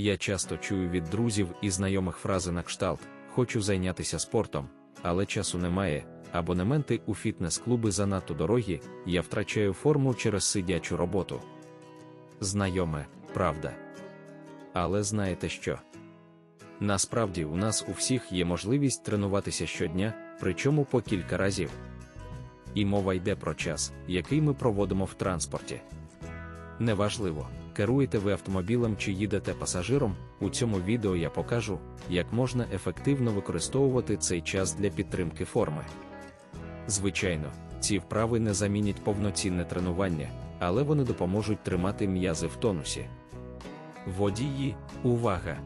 Я часто чую від друзів і знайомих фрази на кшталт хочу зайнятися спортом, але часу немає. Абонементи у фітнес-клуби занадто дорогі, я втрачаю форму через сидячу роботу. Знайоме, правда. Але знаєте що? Насправді, у нас у всіх є можливість тренуватися щодня, причому по кілька разів. І мова йде про час, який ми проводимо в транспорті. Неважливо, керуєте ви автомобілем чи їдете пасажиром, у цьому відео я покажу, як можна ефективно використовувати цей час для підтримки форми. Звичайно, ці вправи не замінять повноцінне тренування, але вони допоможуть тримати м'язи в тонусі. Водії, увага!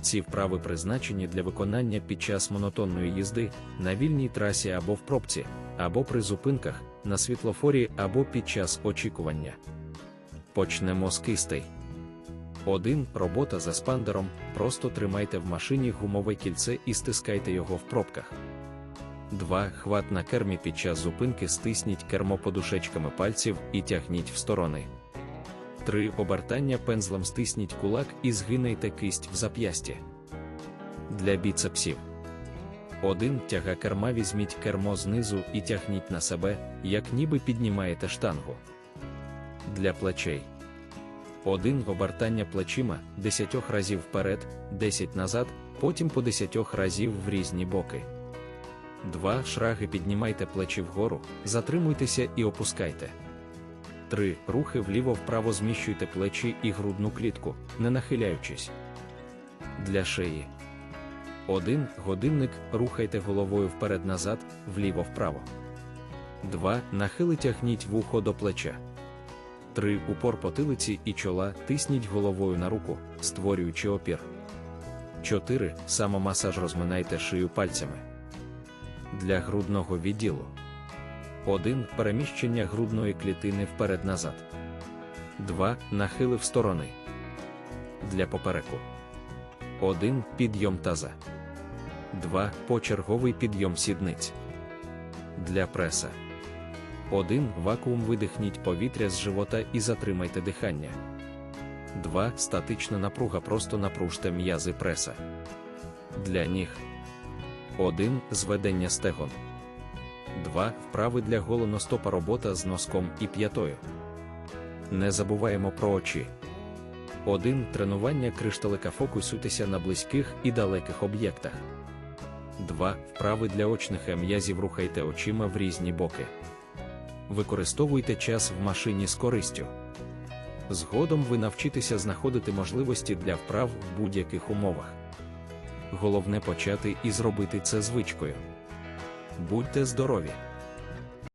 Ці вправи призначені для виконання під час монотонної їзди на вільній трасі або в пробці, або при зупинках, на світлофорі або під час очікування. Почнемо з кистей. 1. Робота за спандером. Просто тримайте в машині гумове кільце і стискайте його в пробках. 2. Хват на кермі під час зупинки стисніть кермо подушечками пальців і тягніть в сторони. 3. Обертання пензлем стисніть кулак і згинайте кисть в зап'ясті. Для біцепсів. 1. Тяга керма візьміть кермо знизу і тягніть на себе, як ніби піднімаєте штангу. Для плечей. 1. Обертання плечима 10 разів вперед, 10 назад, потім по 10 разів в різні боки. 2. Шраги піднімайте плечі вгору, затримуйтеся і опускайте. 3. Рухи вліво-вправо зміщуйте плечі і грудну клітку, не нахиляючись. Для шиї. 1. Годинник рухайте головою вперед-назад, вліво-вправо. 2. Нахили тягніть вухо до плеча. 3. Упор потилиці і чола тисніть головою на руку, створюючи опір. 4. Самомасаж розминайте шию пальцями. Для грудного відділу. 1. Переміщення грудної клітини вперед-назад. 2. Нахили в сторони. Для попереку. 1. Підйом таза. 2. Почерговий підйом сідниць. Для преса. 1. Вакуум видихніть повітря з живота і затримайте дихання. 2. Статична напруга просто напружте м'язи преса. Для ніг. 1. Зведення стегон. 2. Вправи для голеностопа робота з носком і п'ятою. Не забуваємо про очі. 1. Тренування кришталика фокусуйтеся на близьких і далеких об'єктах. 2. Вправи для очних м'язів рухайте очима в різні боки. Використовуйте час в машині з користю. Згодом ви навчитеся знаходити можливості для вправ в будь-яких умовах. Головне почати і зробити це звичкою. Будьте здорові!